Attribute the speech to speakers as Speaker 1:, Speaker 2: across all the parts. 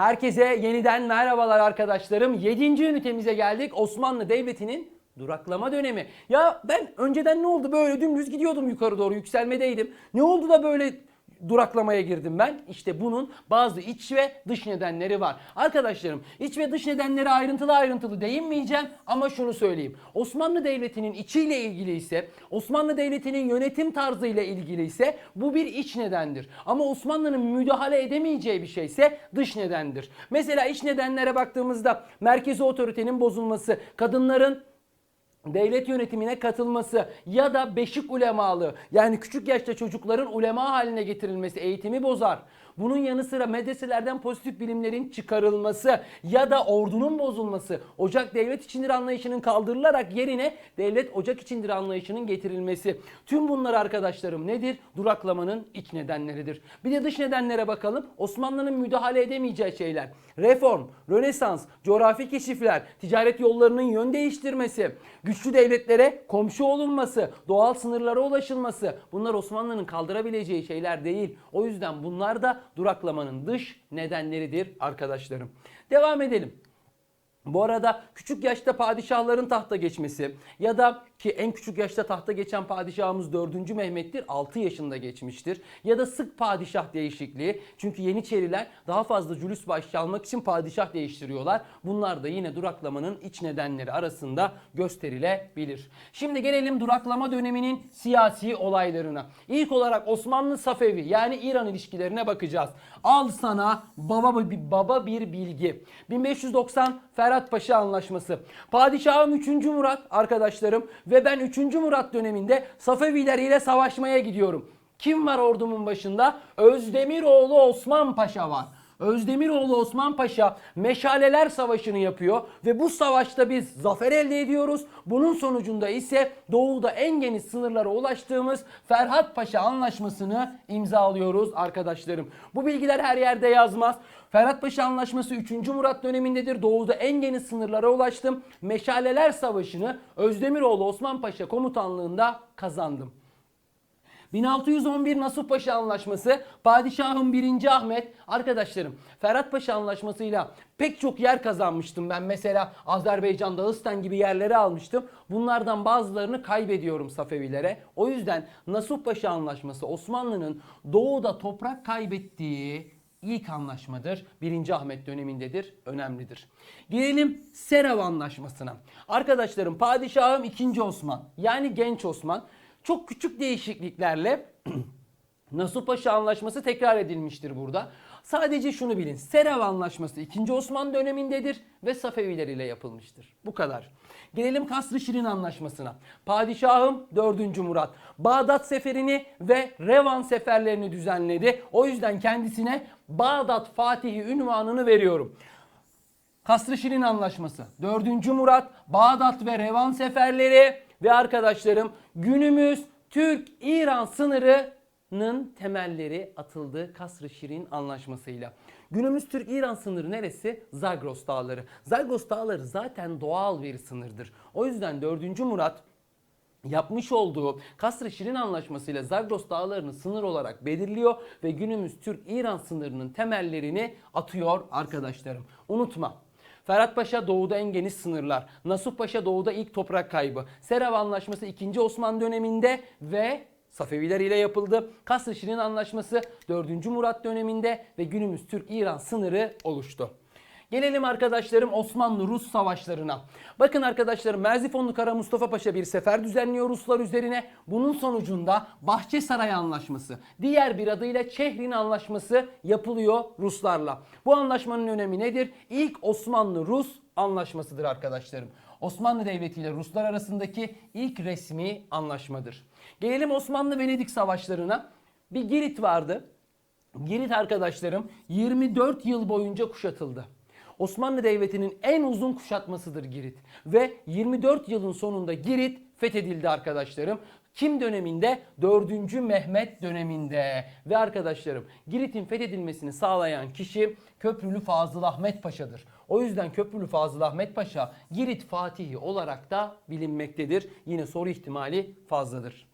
Speaker 1: Herkese yeniden merhabalar arkadaşlarım. 7. ünitemize geldik. Osmanlı Devleti'nin duraklama dönemi. Ya ben önceden ne oldu böyle dümdüz gidiyordum yukarı doğru yükselmedeydim. Ne oldu da böyle duraklamaya girdim ben. İşte bunun bazı iç ve dış nedenleri var. Arkadaşlarım iç ve dış nedenleri ayrıntılı ayrıntılı değinmeyeceğim ama şunu söyleyeyim. Osmanlı Devleti'nin içiyle ilgili ise Osmanlı Devleti'nin yönetim tarzıyla ilgili ise bu bir iç nedendir. Ama Osmanlı'nın müdahale edemeyeceği bir şeyse dış nedendir. Mesela iç nedenlere baktığımızda merkezi otoritenin bozulması, kadınların devlet yönetimine katılması ya da beşik ulemalığı yani küçük yaşta çocukların ulema haline getirilmesi eğitimi bozar. Bunun yanı sıra medreselerden pozitif bilimlerin çıkarılması ya da ordunun bozulması, ocak devlet içindir anlayışının kaldırılarak yerine devlet ocak içindir anlayışının getirilmesi. Tüm bunlar arkadaşlarım nedir? Duraklamanın iç nedenleridir. Bir de dış nedenlere bakalım. Osmanlı'nın müdahale edemeyeceği şeyler. Reform, Rönesans, coğrafi keşifler, ticaret yollarının yön değiştirmesi, güçlü devletlere komşu olunması, doğal sınırlara ulaşılması bunlar Osmanlı'nın kaldırabileceği şeyler değil. O yüzden bunlar da duraklamanın dış nedenleridir arkadaşlarım. Devam edelim. Bu arada küçük yaşta padişahların tahta geçmesi ya da ki en küçük yaşta tahta geçen padişahımız 4. Mehmet'tir 6 yaşında geçmiştir. Ya da sık padişah değişikliği çünkü Yeniçeriler daha fazla cülüs baş çalmak için padişah değiştiriyorlar. Bunlar da yine duraklamanın iç nedenleri arasında gösterilebilir. Şimdi gelelim duraklama döneminin siyasi olaylarına. İlk olarak Osmanlı Safevi yani İran ilişkilerine bakacağız. Al sana baba bir baba bir bilgi. 1590 Ferhat Paşa Anlaşması. Padişahım 3. Murat arkadaşlarım ve ben 3. Murat döneminde Safeviler ile savaşmaya gidiyorum. Kim var ordumun başında? Özdemiroğlu Osman Paşa var. Özdemiroğlu Osman Paşa Meşaleler Savaşı'nı yapıyor ve bu savaşta biz zafer elde ediyoruz. Bunun sonucunda ise doğuda en geniş sınırlara ulaştığımız Ferhat Paşa Anlaşması'nı imzalıyoruz arkadaşlarım. Bu bilgiler her yerde yazmaz. Ferhat Paşa Anlaşması 3. Murat dönemindedir. Doğuda en geniş sınırlara ulaştım. Meşaleler Savaşı'nı Özdemiroğlu Osman Paşa komutanlığında kazandım. 1611 Nasuh Paşa Anlaşması, Padişahım 1. Ahmet, arkadaşlarım Ferhat Paşa Anlaşması'yla pek çok yer kazanmıştım ben. Mesela Azerbaycan, Dağıstan gibi yerleri almıştım. Bunlardan bazılarını kaybediyorum Safevilere. O yüzden Nasuh Paşa Anlaşması Osmanlı'nın doğuda toprak kaybettiği ilk anlaşmadır. 1. Ahmet dönemindedir. Önemlidir. Gelelim Serav Anlaşması'na. Arkadaşlarım padişahım 2. Osman yani genç Osman çok küçük değişikliklerle Nasuh Paşa Anlaşması tekrar edilmiştir burada. Sadece şunu bilin. Serav Anlaşması 2. Osman dönemindedir ve Safeviler ile yapılmıştır. Bu kadar. Gelelim Kasr-ı Şirin Anlaşması'na. Padişahım 4. Murat Bağdat seferini ve Revan seferlerini düzenledi. O yüzden kendisine Bağdat Fatihi ünvanını veriyorum. Kasr-ı Şirin Anlaşması, 4. Murat, Bağdat ve Revan seferleri ve arkadaşlarım günümüz Türk-İran sınırının temelleri atıldı Kasr-ı Şirin Anlaşması'yla. Günümüz Türk-İran sınırı neresi? Zagros Dağları. Zagros Dağları zaten doğal bir sınırdır. O yüzden 4. Murat yapmış olduğu Kasr-ı Şirin Anlaşması Zagros Dağları'nı sınır olarak belirliyor ve günümüz Türk-İran sınırının temellerini atıyor arkadaşlarım. Unutma. Ferhat Paşa doğuda en geniş sınırlar. Nasuh Paşa doğuda ilk toprak kaybı. Serav Anlaşması 2. Osman döneminde ve Safeviler ile yapıldı. Kasr-ı Şirin Anlaşması 4. Murat döneminde ve günümüz Türk-İran sınırı oluştu. Gelelim arkadaşlarım Osmanlı-Rus savaşlarına. Bakın arkadaşlarım Merzifonlu Kara Mustafa Paşa bir sefer düzenliyor Ruslar üzerine. Bunun sonucunda Bahçesaray Anlaşması, diğer bir adıyla Çehrin Anlaşması yapılıyor Ruslarla. Bu anlaşmanın önemi nedir? İlk Osmanlı-Rus anlaşmasıdır arkadaşlarım. Osmanlı Devleti ile Ruslar arasındaki ilk resmi anlaşmadır. Gelelim Osmanlı-Venedik savaşlarına. Bir Girit vardı. Girit arkadaşlarım 24 yıl boyunca kuşatıldı. Osmanlı Devleti'nin en uzun kuşatmasıdır Girit. Ve 24 yılın sonunda Girit fethedildi arkadaşlarım. Kim döneminde? 4. Mehmet döneminde. Ve arkadaşlarım Girit'in fethedilmesini sağlayan kişi Köprülü Fazıl Ahmet Paşa'dır. O yüzden Köprülü Fazıl Ahmet Paşa Girit Fatihi olarak da bilinmektedir. Yine soru ihtimali fazladır.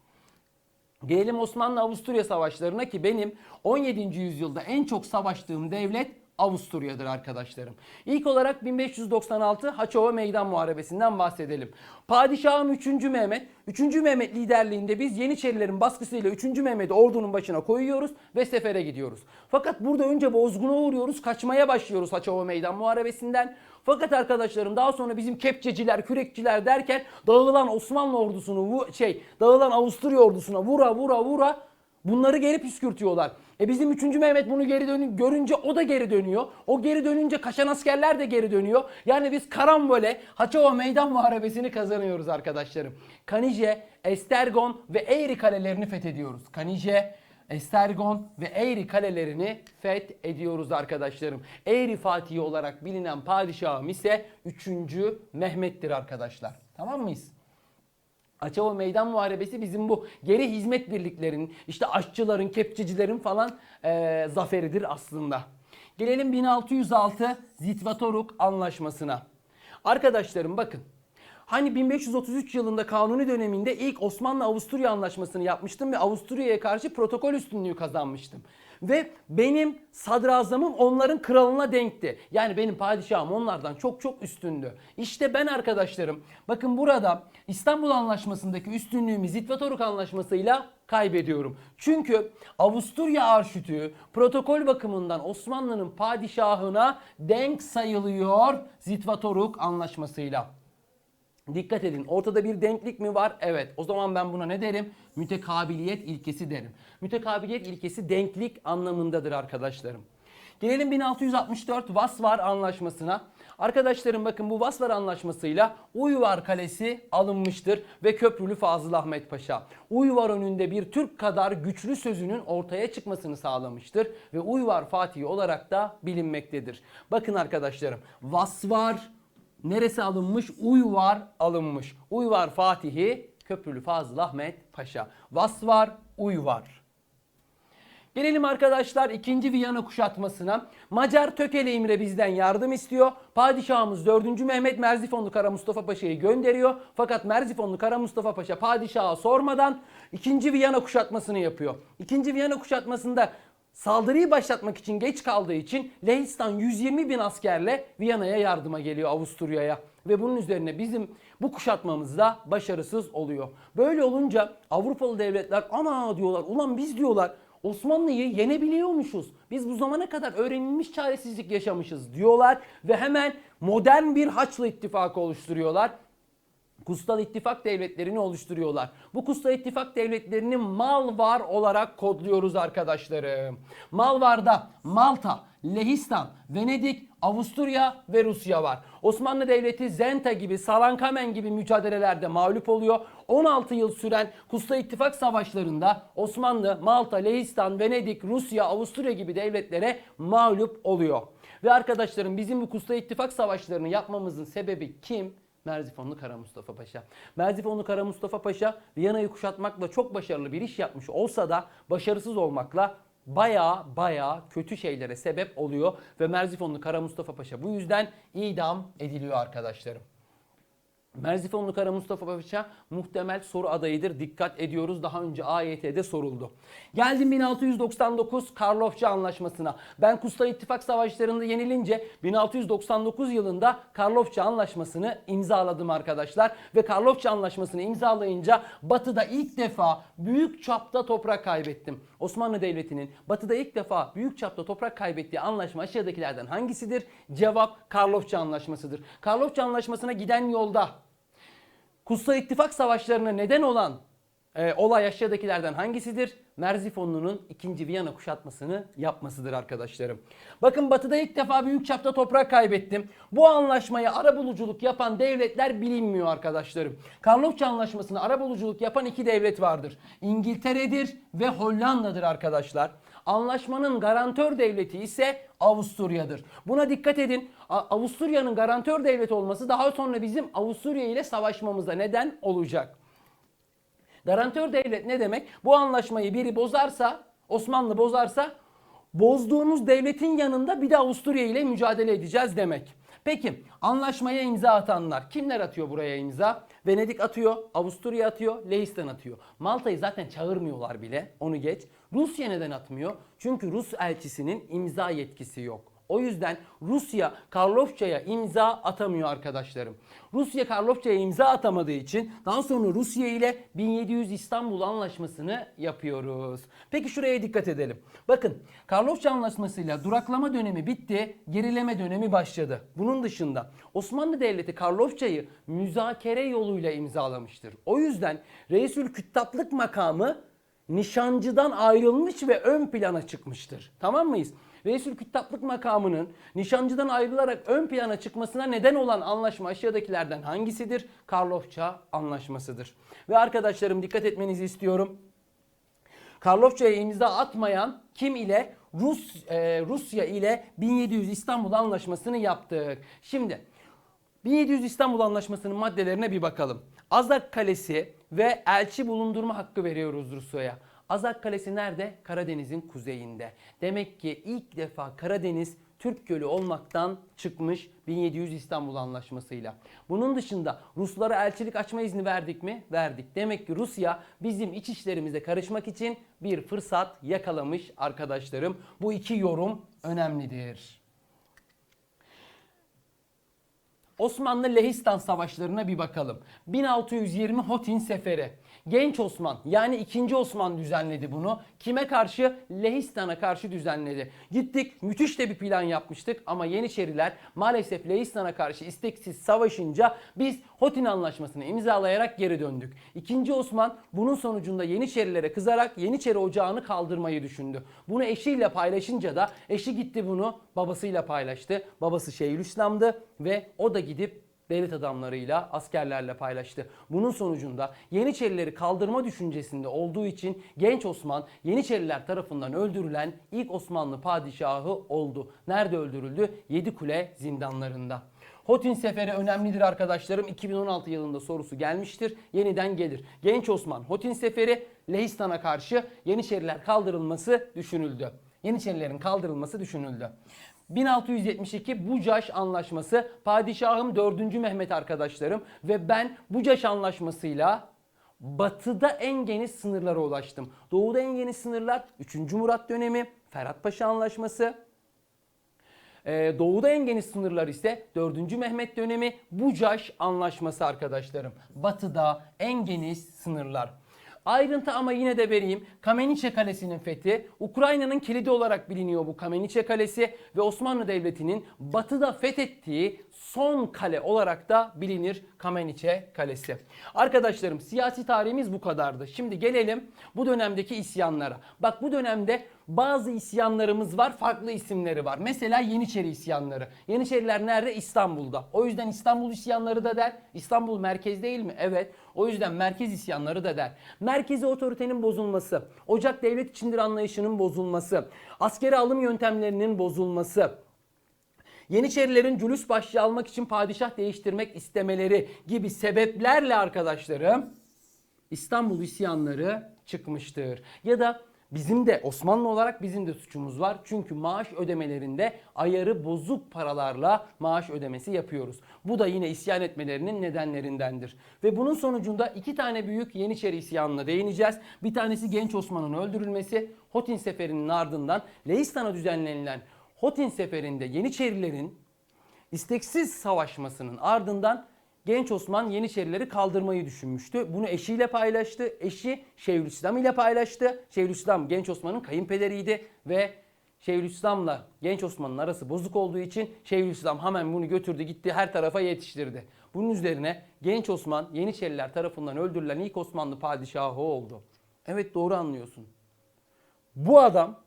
Speaker 1: Gelelim Osmanlı-Avusturya savaşlarına ki benim 17. yüzyılda en çok savaştığım devlet Avusturya'dır arkadaşlarım. İlk olarak 1596 Haçova Meydan Muharebesi'nden bahsedelim. Padişahım 3. Mehmet, 3. Mehmet liderliğinde biz Yeniçerilerin baskısıyla 3. Mehmet'i ordunun başına koyuyoruz ve sefere gidiyoruz. Fakat burada önce bozguna uğruyoruz, kaçmaya başlıyoruz Haçova Meydan Muharebesi'nden. Fakat arkadaşlarım daha sonra bizim kepçeciler, kürekçiler derken dağılan Osmanlı ordusunu şey, dağılan Avusturya ordusuna vura vura vura bunları geri püskürtüyorlar. E bizim 3. Mehmet bunu geri dönü görünce o da geri dönüyor. O geri dönünce kaçan askerler de geri dönüyor. Yani biz karambole Haçova Meydan Muharebesi'ni kazanıyoruz arkadaşlarım. Kanije, Estergon ve Eğri kalelerini fethediyoruz. Kanije, Estergon ve Eğri kalelerini fethediyoruz arkadaşlarım. Eğri Fatihi olarak bilinen padişahım ise 3. Mehmet'tir arkadaşlar. Tamam mıyız? Açova Meydan Muharebesi bizim bu geri hizmet birliklerinin, işte aşçıların, kepçecilerin falan eee, zaferidir aslında. Gelelim 1606 Zitvatoruk Anlaşması'na. Arkadaşlarım bakın. Hani 1533 yılında kanuni döneminde ilk Osmanlı-Avusturya anlaşmasını yapmıştım ve Avusturya'ya karşı protokol üstünlüğü kazanmıştım. Ve benim sadrazamım onların kralına denkti. Yani benim padişahım onlardan çok çok üstündü. İşte ben arkadaşlarım bakın burada İstanbul Anlaşması'ndaki üstünlüğümü Zitvatoruk Anlaşması'yla kaybediyorum. Çünkü Avusturya arşütüğü protokol bakımından Osmanlı'nın padişahına denk sayılıyor Zitvatoruk Anlaşması'yla. Dikkat edin ortada bir denklik mi var? Evet. O zaman ben buna ne derim? Mütekabiliyet ilkesi derim. Mütekabiliyet ilkesi denklik anlamındadır arkadaşlarım. Gelelim 1664 Vasvar Anlaşması'na. Arkadaşlarım bakın bu Vasvar Anlaşması'yla Uyvar Kalesi alınmıştır ve Köprülü Fazıl Ahmet Paşa. Uyvar önünde bir Türk kadar güçlü sözünün ortaya çıkmasını sağlamıştır ve Uyvar Fatihi olarak da bilinmektedir. Bakın arkadaşlarım Vasvar Neresi alınmış? Uyvar alınmış. Uyvar Fatihi Köprülü Fazıl Ahmet Paşa. Vasvar Uyvar. Gelelim arkadaşlar 2. Viyana kuşatmasına. Macar Tökeli İmre bizden yardım istiyor. Padişahımız 4. Mehmet Merzifonlu Kara Mustafa Paşa'yı gönderiyor. Fakat Merzifonlu Kara Mustafa Paşa padişaha sormadan 2. Viyana kuşatmasını yapıyor. 2. Viyana kuşatmasında Saldırıyı başlatmak için geç kaldığı için Lehistan 120 bin askerle Viyana'ya yardıma geliyor Avusturya'ya. Ve bunun üzerine bizim bu kuşatmamız da başarısız oluyor. Böyle olunca Avrupalı devletler ana diyorlar ulan biz diyorlar Osmanlı'yı yenebiliyormuşuz. Biz bu zamana kadar öğrenilmiş çaresizlik yaşamışız diyorlar ve hemen modern bir Haçlı ittifakı oluşturuyorlar. Kustal İttifak Devletleri'ni oluşturuyorlar. Bu Kustal İttifak Devletleri'ni Malvar olarak kodluyoruz arkadaşlarım. Malvar'da Malta, Lehistan, Venedik, Avusturya ve Rusya var. Osmanlı Devleti Zenta gibi, Salankamen gibi mücadelelerde mağlup oluyor. 16 yıl süren Kustal İttifak Savaşlarında Osmanlı, Malta, Lehistan, Venedik, Rusya, Avusturya gibi devletlere mağlup oluyor. Ve arkadaşlarım bizim bu Kustal İttifak Savaşlarını yapmamızın sebebi kim? Merzifonlu Kara Mustafa Paşa. Merzifonlu Kara Mustafa Paşa Viyana'yı kuşatmakla çok başarılı bir iş yapmış olsa da başarısız olmakla baya baya kötü şeylere sebep oluyor ve Merzifonlu Kara Mustafa Paşa bu yüzden idam ediliyor arkadaşlarım. Merzifonlu Kara Mustafa Paşa muhtemel soru adayıdır. Dikkat ediyoruz. Daha önce AYT'de soruldu. Geldim 1699 Karlofça Anlaşması'na. Ben Kusta İttifak Savaşları'nda yenilince 1699 yılında Karlofça Anlaşması'nı imzaladım arkadaşlar. Ve Karlofça Anlaşması'nı imzalayınca Batı'da ilk defa büyük çapta toprak kaybettim. Osmanlı Devleti'nin Batı'da ilk defa büyük çapta toprak kaybettiği anlaşma aşağıdakilerden hangisidir? Cevap Karlofça Anlaşması'dır. Karlofça Anlaşması'na giden yolda Kutsal İttifak Savaşlarına neden olan e, olay aşağıdakilerden hangisidir? Merzifonlu'nun 2. Viyana kuşatmasını yapmasıdır arkadaşlarım. Bakın batıda ilk defa büyük çapta toprak kaybettim. Bu anlaşmayı arabuluculuk yapan devletler bilinmiyor arkadaşlarım. Karlofça Anlaşması'nı arabuluculuk yapan iki devlet vardır. İngiltere'dir ve Hollanda'dır arkadaşlar. Anlaşmanın garantör devleti ise Avusturya'dır. Buna dikkat edin. Avusturya'nın garantör devlet olması daha sonra bizim Avusturya ile savaşmamıza neden olacak. Garantör devlet ne demek? Bu anlaşmayı biri bozarsa, Osmanlı bozarsa bozduğumuz devletin yanında bir de Avusturya ile mücadele edeceğiz demek. Peki anlaşmaya imza atanlar kimler atıyor buraya imza? Venedik atıyor, Avusturya atıyor, Lehistan atıyor. Malta'yı zaten çağırmıyorlar bile onu geç. Rusya neden atmıyor? Çünkü Rus elçisinin imza yetkisi yok. O yüzden Rusya Karlofça'ya imza atamıyor arkadaşlarım. Rusya Karlofça'ya imza atamadığı için daha sonra Rusya ile 1700 İstanbul Anlaşması'nı yapıyoruz. Peki şuraya dikkat edelim. Bakın Karlofça Anlaşması'yla duraklama dönemi bitti, gerileme dönemi başladı. Bunun dışında Osmanlı Devleti Karlofça'yı müzakere yoluyla imzalamıştır. O yüzden Reisül Küttatlık makamı nişancıdan ayrılmış ve ön plana çıkmıştır. Tamam mıyız? Reisül Küttatlık makamının nişancıdan ayrılarak ön plana çıkmasına neden olan anlaşma aşağıdakilerden hangisidir? Karlofça anlaşmasıdır. Ve arkadaşlarım dikkat etmenizi istiyorum. Karlofça'ya imza atmayan kim ile? Rus e, Rusya ile 1700 İstanbul Anlaşması'nı yaptık. Şimdi 1700 İstanbul Anlaşması'nın maddelerine bir bakalım. Azak Kalesi ve elçi bulundurma hakkı veriyoruz Rusya'ya. Azak Kalesi nerede? Karadeniz'in kuzeyinde. Demek ki ilk defa Karadeniz Türk Gölü olmaktan çıkmış 1700 İstanbul Anlaşması'yla. Bunun dışında Ruslara elçilik açma izni verdik mi? Verdik. Demek ki Rusya bizim iç işlerimize karışmak için bir fırsat yakalamış arkadaşlarım. Bu iki yorum önemlidir. Osmanlı Lehistan savaşlarına bir bakalım. 1620 Hotin Seferi. Genç Osman yani 2. Osman düzenledi bunu. Kime karşı? Lehistan'a karşı düzenledi. Gittik müthiş de bir plan yapmıştık ama Yeniçeriler maalesef Lehistan'a karşı isteksiz savaşınca biz Hotin Anlaşması'nı imzalayarak geri döndük. 2. Osman bunun sonucunda Yeniçerilere kızarak Yeniçeri ocağını kaldırmayı düşündü. Bunu eşiyle paylaşınca da eşi gitti bunu babasıyla paylaştı. Babası Şeyhülislam'dı ve o da gidip devlet adamlarıyla, askerlerle paylaştı. Bunun sonucunda Yeniçerileri kaldırma düşüncesinde olduğu için genç Osman Yeniçeriler tarafından öldürülen ilk Osmanlı padişahı oldu. Nerede öldürüldü? Yedikule zindanlarında. Hotin Seferi önemlidir arkadaşlarım. 2016 yılında sorusu gelmiştir. Yeniden gelir. Genç Osman Hotin Seferi Lehistan'a karşı Yeniçeriler kaldırılması düşünüldü. Yeniçerilerin kaldırılması düşünüldü. 1672 Bucaş Anlaşması. Padişahım 4. Mehmet arkadaşlarım ve ben Bucaş Anlaşması'yla batıda en geniş sınırlara ulaştım. Doğuda en geniş sınırlar 3. Murat dönemi, Ferhat Paşa Anlaşması. Ee, doğuda en geniş sınırlar ise 4. Mehmet dönemi Bucaş Anlaşması arkadaşlarım. Batıda en geniş sınırlar. Ayrıntı ama yine de vereyim. Kameniçe Kalesi'nin fethi Ukrayna'nın kilidi olarak biliniyor bu Kameniçe Kalesi ve Osmanlı Devleti'nin batıda fethettiği son kale olarak da bilinir Kameniçe Kalesi. Arkadaşlarım siyasi tarihimiz bu kadardı. Şimdi gelelim bu dönemdeki isyanlara. Bak bu dönemde bazı isyanlarımız var, farklı isimleri var. Mesela Yeniçeri isyanları. Yeniçeriler nerede? İstanbul'da. O yüzden İstanbul isyanları da der. İstanbul merkez değil mi? Evet. O yüzden merkez isyanları da der. Merkezi otoritenin bozulması, ocak devlet içindir anlayışının bozulması, askeri alım yöntemlerinin bozulması, Yeniçerilerin cülüs başlığı almak için padişah değiştirmek istemeleri gibi sebeplerle arkadaşlarım İstanbul isyanları çıkmıştır. Ya da bizim de Osmanlı olarak bizim de suçumuz var. Çünkü maaş ödemelerinde ayarı bozuk paralarla maaş ödemesi yapıyoruz. Bu da yine isyan etmelerinin nedenlerindendir. Ve bunun sonucunda iki tane büyük Yeniçeri isyanına değineceğiz. Bir tanesi Genç Osman'ın öldürülmesi, Hotin Seferi'nin ardından Leistan'a düzenlenilen Hotin Seferi'nde Yeniçerilerin isteksiz savaşmasının ardından Genç Osman Yeniçerileri kaldırmayı düşünmüştü. Bunu eşiyle paylaştı. Eşi Şeyhülislam ile paylaştı. Şeyhülislam Genç Osman'ın kayınpederiydi ve Şeyhülislam'la Genç Osman'ın arası bozuk olduğu için Şeyhülislam hemen bunu götürdü gitti her tarafa yetiştirdi. Bunun üzerine Genç Osman Yeniçeriler tarafından öldürülen ilk Osmanlı padişahı oldu. Evet doğru anlıyorsun. Bu adam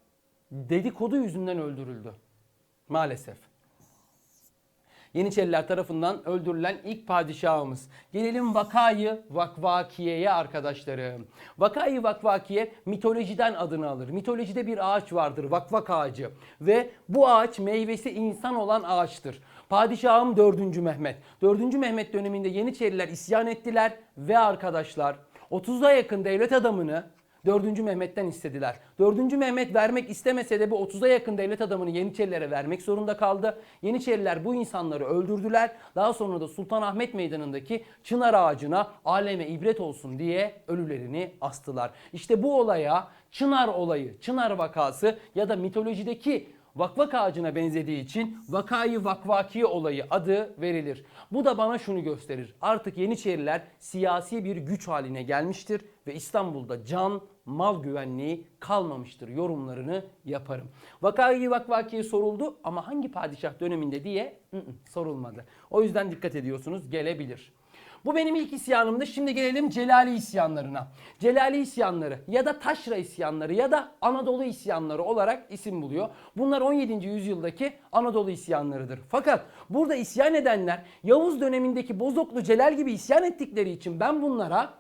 Speaker 1: dedikodu yüzünden öldürüldü. Maalesef. Yeniçeriler tarafından öldürülen ilk padişahımız. Gelelim vakayı vakvakiyeye arkadaşlarım. Vakayı vakvakiye mitolojiden adını alır. Mitolojide bir ağaç vardır vakvak ağacı. Ve bu ağaç meyvesi insan olan ağaçtır. Padişahım 4. Mehmet. 4. Mehmet döneminde Yeniçeriler isyan ettiler ve arkadaşlar 30'a yakın devlet adamını 4. Mehmet'ten istediler. 4. Mehmet vermek istemese de bu 30'a yakın devlet adamını Yeniçerilere vermek zorunda kaldı. Yeniçeriler bu insanları öldürdüler. Daha sonra da Sultanahmet Meydanı'ndaki çınar ağacına aleme ibret olsun diye ölülerini astılar. İşte bu olaya çınar olayı, çınar vakası ya da mitolojideki vakvak ağacına benzediği için vakayı vakvaki olayı adı verilir. Bu da bana şunu gösterir. Artık Yeniçeriler siyasi bir güç haline gelmiştir ve İstanbul'da can, mal güvenliği kalmamıştır yorumlarını yaparım. Vakayı vakvakiye soruldu ama hangi padişah döneminde diye ı ı, sorulmadı. O yüzden dikkat ediyorsunuz gelebilir. Bu benim ilk isyanımdı. Şimdi gelelim Celali isyanlarına. Celali isyanları ya da Taşra isyanları ya da Anadolu isyanları olarak isim buluyor. Bunlar 17. yüzyıldaki Anadolu isyanlarıdır. Fakat burada isyan edenler Yavuz dönemindeki Bozoklu Celal gibi isyan ettikleri için ben bunlara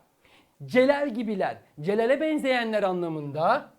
Speaker 1: Celal gibiler, Celal'e benzeyenler anlamında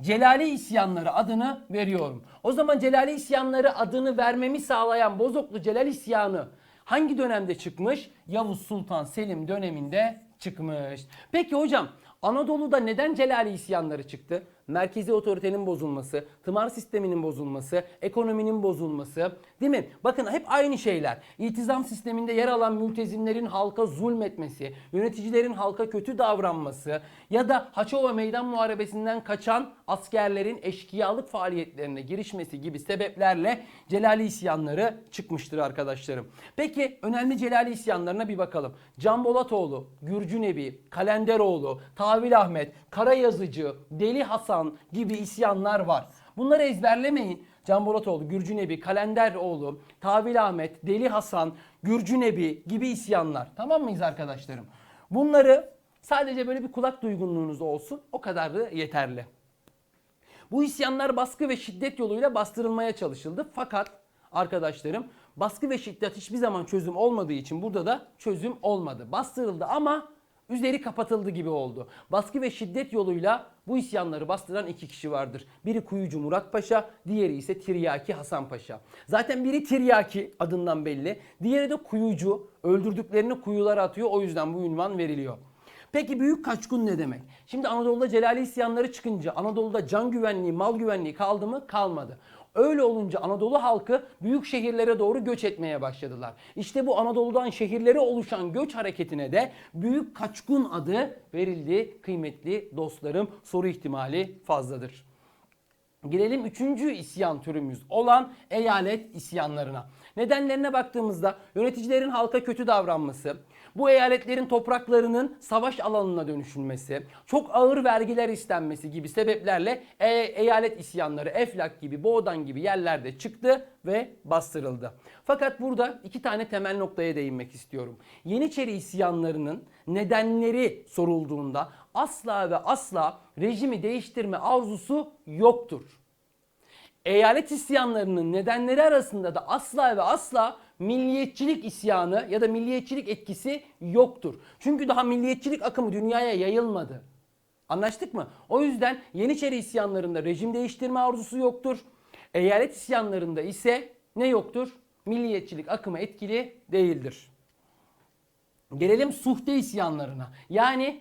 Speaker 1: Celali isyanları adını veriyorum. O zaman Celali isyanları adını vermemi sağlayan Bozoklu Celal isyanı hangi dönemde çıkmış? Yavuz Sultan Selim döneminde çıkmış. Peki hocam Anadolu'da neden Celali isyanları çıktı? Merkezi otoritenin bozulması, tımar sisteminin bozulması, ekonominin bozulması değil mi? Bakın hep aynı şeyler. İltizam sisteminde yer alan mültezimlerin halka zulmetmesi, yöneticilerin halka kötü davranması ya da Haçova Meydan Muharebesi'nden kaçan askerlerin eşkıyalık faaliyetlerine girişmesi gibi sebeplerle Celali isyanları çıkmıştır arkadaşlarım. Peki önemli Celali isyanlarına bir bakalım. Can Bolatoğlu, Gürcü Nebi, Kalenderoğlu, Tavil Ahmet, Karayazıcı, Deli Hasan gibi isyanlar var. Bunları ezberlemeyin. Can Bolatoğlu, Gürcü Nebi, Kalenderoğlu, Tavil Ahmet, Deli Hasan, Gürcü Nebi gibi isyanlar. Tamam mıyız arkadaşlarım? Bunları sadece böyle bir kulak duygunluğunuz olsun. O kadar da yeterli. Bu isyanlar baskı ve şiddet yoluyla bastırılmaya çalışıldı. Fakat arkadaşlarım baskı ve şiddet hiçbir zaman çözüm olmadığı için burada da çözüm olmadı. Bastırıldı ama üzeri kapatıldı gibi oldu. Baskı ve şiddet yoluyla bu isyanları bastıran iki kişi vardır. Biri Kuyucu Murat Paşa, diğeri ise Tiryaki Hasan Paşa. Zaten biri Tiryaki adından belli, diğeri de Kuyucu. Öldürdüklerini kuyulara atıyor o yüzden bu ünvan veriliyor. Peki büyük kaçkun ne demek? Şimdi Anadolu'da Celali isyanları çıkınca Anadolu'da can güvenliği, mal güvenliği kaldı mı? Kalmadı. Öyle olunca Anadolu halkı büyük şehirlere doğru göç etmeye başladılar. İşte bu Anadolu'dan şehirlere oluşan göç hareketine de büyük kaçkun adı verildi. Kıymetli dostlarım soru ihtimali fazladır. Gelelim üçüncü isyan türümüz olan eyalet isyanlarına. Nedenlerine baktığımızda yöneticilerin halka kötü davranması, bu eyaletlerin topraklarının savaş alanına dönüşülmesi, çok ağır vergiler istenmesi gibi sebeplerle e- eyalet isyanları Eflak gibi, Boğdan gibi yerlerde çıktı ve bastırıldı. Fakat burada iki tane temel noktaya değinmek istiyorum. Yeniçeri isyanlarının nedenleri sorulduğunda asla ve asla rejimi değiştirme arzusu yoktur. Eyalet isyanlarının nedenleri arasında da asla ve asla milliyetçilik isyanı ya da milliyetçilik etkisi yoktur. Çünkü daha milliyetçilik akımı dünyaya yayılmadı. Anlaştık mı? O yüzden Yeniçeri isyanlarında rejim değiştirme arzusu yoktur. Eyalet isyanlarında ise ne yoktur? Milliyetçilik akımı etkili değildir. Gelelim suhte isyanlarına. Yani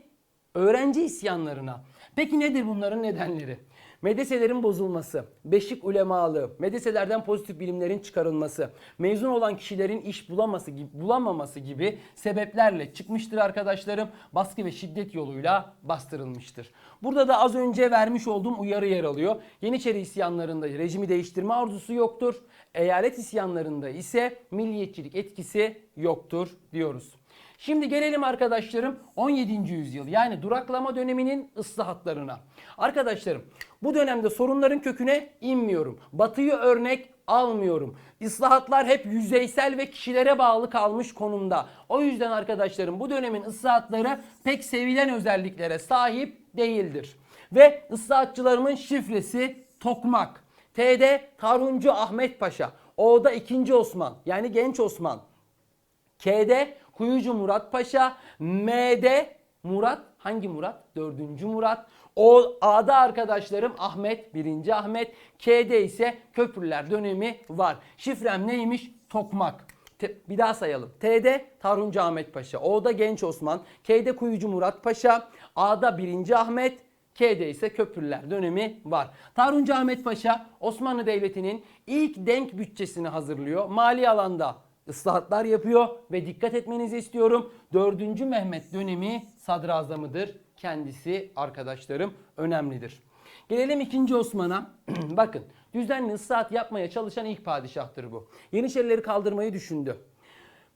Speaker 1: öğrenci isyanlarına. Peki nedir bunların nedenleri? Medreselerin bozulması, beşik ulemalığı, medreselerden pozitif bilimlerin çıkarılması, mezun olan kişilerin iş bulaması gibi, bulamaması gibi sebeplerle çıkmıştır arkadaşlarım. Baskı ve şiddet yoluyla bastırılmıştır. Burada da az önce vermiş olduğum uyarı yer alıyor. Yeniçeri isyanlarında rejimi değiştirme arzusu yoktur. Eyalet isyanlarında ise milliyetçilik etkisi yoktur diyoruz. Şimdi gelelim arkadaşlarım 17. yüzyıl yani duraklama döneminin ıslahatlarına. Arkadaşlarım bu dönemde sorunların köküne inmiyorum. Batıyı örnek almıyorum. İslahatlar hep yüzeysel ve kişilere bağlı kalmış konumda. O yüzden arkadaşlarım bu dönemin ıslahatları pek sevilen özelliklere sahip değildir. Ve ıslahatçılarımın şifresi Tokmak. T'de Taruncu Ahmet Paşa. O'da 2. Osman yani Genç Osman. K'de Kuyucu Murat Paşa. M'de Murat hangi Murat? 4. Murat. O A'da arkadaşlarım Ahmet 1. Ahmet. K'de ise Köprüler dönemi var. Şifrem neymiş? Tokmak. Te- bir daha sayalım. T'de Tarhuncu Ahmet Paşa. O'da Genç Osman. K'de Kuyucu Murat Paşa. A'da 1. Ahmet. K'de ise Köprüler dönemi var. Tarhuncu Ahmet Paşa Osmanlı Devleti'nin ilk denk bütçesini hazırlıyor. Mali alanda ıslahatlar yapıyor ve dikkat etmenizi istiyorum. 4. Mehmet dönemi sadrazamıdır. Kendisi arkadaşlarım önemlidir. Gelelim 2. Osman'a. Bakın düzenli ıslahat yapmaya çalışan ilk padişahtır bu. Yeniçerileri kaldırmayı düşündü.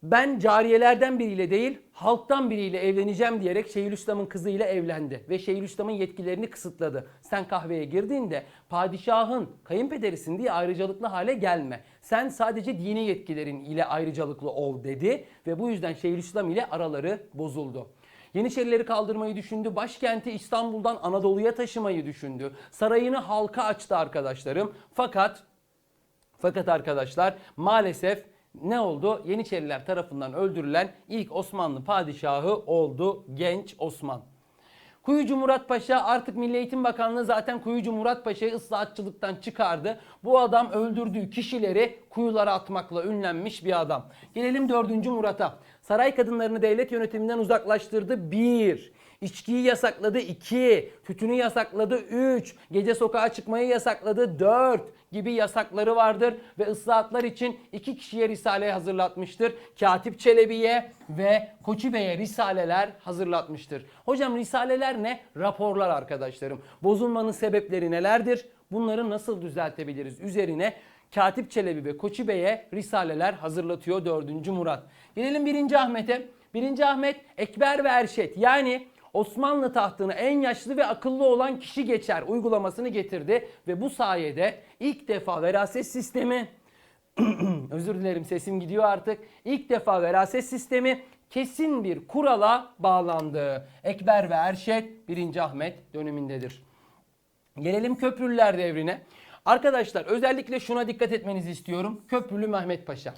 Speaker 1: Ben cariyelerden biriyle değil, halktan biriyle evleneceğim diyerek Şeyhülislam'ın kızıyla evlendi ve Şeyhülislam'ın yetkilerini kısıtladı. Sen kahveye girdiğinde padişahın kayınpederisin diye ayrıcalıklı hale gelme. Sen sadece dini yetkilerin ile ayrıcalıklı ol dedi ve bu yüzden Şeyhülislam ile araları bozuldu. Yeniçerileri kaldırmayı düşündü. Başkenti İstanbul'dan Anadolu'ya taşımayı düşündü. Sarayını halka açtı arkadaşlarım. Fakat fakat arkadaşlar maalesef ne oldu? Yeniçeriler tarafından öldürülen ilk Osmanlı padişahı oldu genç Osman. Kuyucu Murat Paşa artık Milli Eğitim Bakanlığı zaten Kuyucu Murat Paşa'yı ıslahatçılıktan çıkardı. Bu adam öldürdüğü kişileri kuyulara atmakla ünlenmiş bir adam. Gelelim 4. Murat'a. Saray kadınlarını devlet yönetiminden uzaklaştırdı 1. İçkiyi yasakladı 2. Tütünü yasakladı 3. Gece sokağa çıkmayı yasakladı 4 gibi yasakları vardır ve ıslahatlar için iki kişiye risale hazırlatmıştır. Katip Çelebi'ye ve Koçi Bey'e risaleler hazırlatmıştır. Hocam risaleler ne? Raporlar arkadaşlarım. Bozulmanın sebepleri nelerdir? Bunları nasıl düzeltebiliriz? Üzerine Katip Çelebi ve Koçi Bey'e risaleler hazırlatıyor 4. Murat. Gelelim 1. Ahmet'e. 1. Ahmet Ekber ve Erşet yani Osmanlı tahtını en yaşlı ve akıllı olan kişi geçer uygulamasını getirdi ve bu sayede ilk defa veraset sistemi özür dilerim sesim gidiyor artık. İlk defa veraset sistemi kesin bir kurala bağlandı. Ekber ve Erşet 1. Ahmet dönemindedir. Gelelim Köprülüler devrine. Arkadaşlar özellikle şuna dikkat etmenizi istiyorum. Köprülü Mehmet Paşa.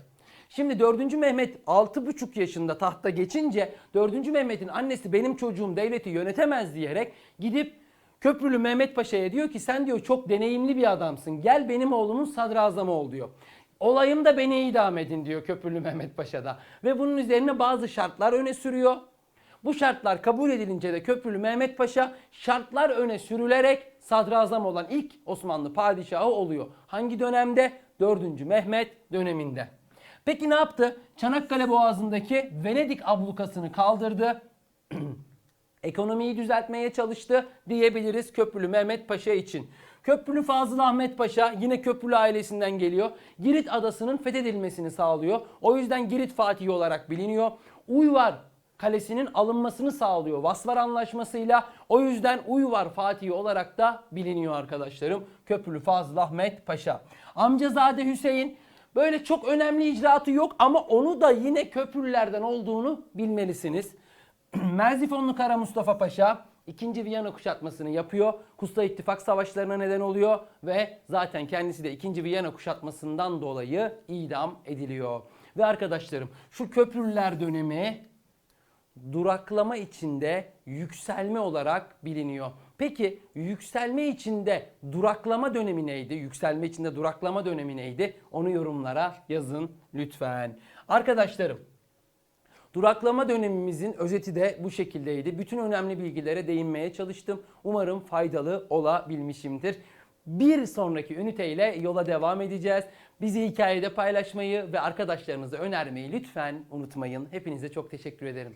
Speaker 1: Şimdi 4. Mehmet 6,5 yaşında tahta geçince 4. Mehmet'in annesi benim çocuğum devleti yönetemez diyerek gidip Köprülü Mehmet Paşa'ya diyor ki sen diyor çok deneyimli bir adamsın. Gel benim oğlumun sadrazamı ol diyor. Olayım da beni idam edin diyor Köprülü Mehmet Paşa'da. Ve bunun üzerine bazı şartlar öne sürüyor. Bu şartlar kabul edilince de Köprülü Mehmet Paşa şartlar öne sürülerek sadrazam olan ilk Osmanlı padişahı oluyor. Hangi dönemde? 4. Mehmet döneminde. Peki ne yaptı? Çanakkale Boğazı'ndaki Venedik ablukasını kaldırdı. Ekonomiyi düzeltmeye çalıştı diyebiliriz Köprülü Mehmet Paşa için. Köprülü Fazıl Ahmet Paşa yine Köprülü ailesinden geliyor. Girit adasının fethedilmesini sağlıyor. O yüzden Girit Fatihi olarak biliniyor. Uyvar Kalesi'nin alınmasını sağlıyor Vasvar Anlaşması'yla. O yüzden Uyvar Fatihi olarak da biliniyor arkadaşlarım. Köprülü Fazıl Ahmet Paşa. Amcazade Hüseyin böyle çok önemli icraatı yok ama onu da yine köprülülerden olduğunu bilmelisiniz. Merzifonlu Kara Mustafa Paşa 2. Viyana kuşatmasını yapıyor. Kusta İttifak savaşlarına neden oluyor ve zaten kendisi de 2. Viyana kuşatmasından dolayı idam ediliyor. Ve arkadaşlarım şu köprülüler dönemi duraklama içinde yükselme olarak biliniyor. Peki yükselme içinde duraklama dönemi neydi? Yükselme içinde duraklama dönemi neydi? Onu yorumlara yazın lütfen. Arkadaşlarım Duraklama dönemimizin özeti de bu şekildeydi. Bütün önemli bilgilere değinmeye çalıştım. Umarım faydalı olabilmişimdir. Bir sonraki üniteyle yola devam edeceğiz. Bizi hikayede paylaşmayı ve arkadaşlarınıza önermeyi lütfen unutmayın. Hepinize çok teşekkür ederim.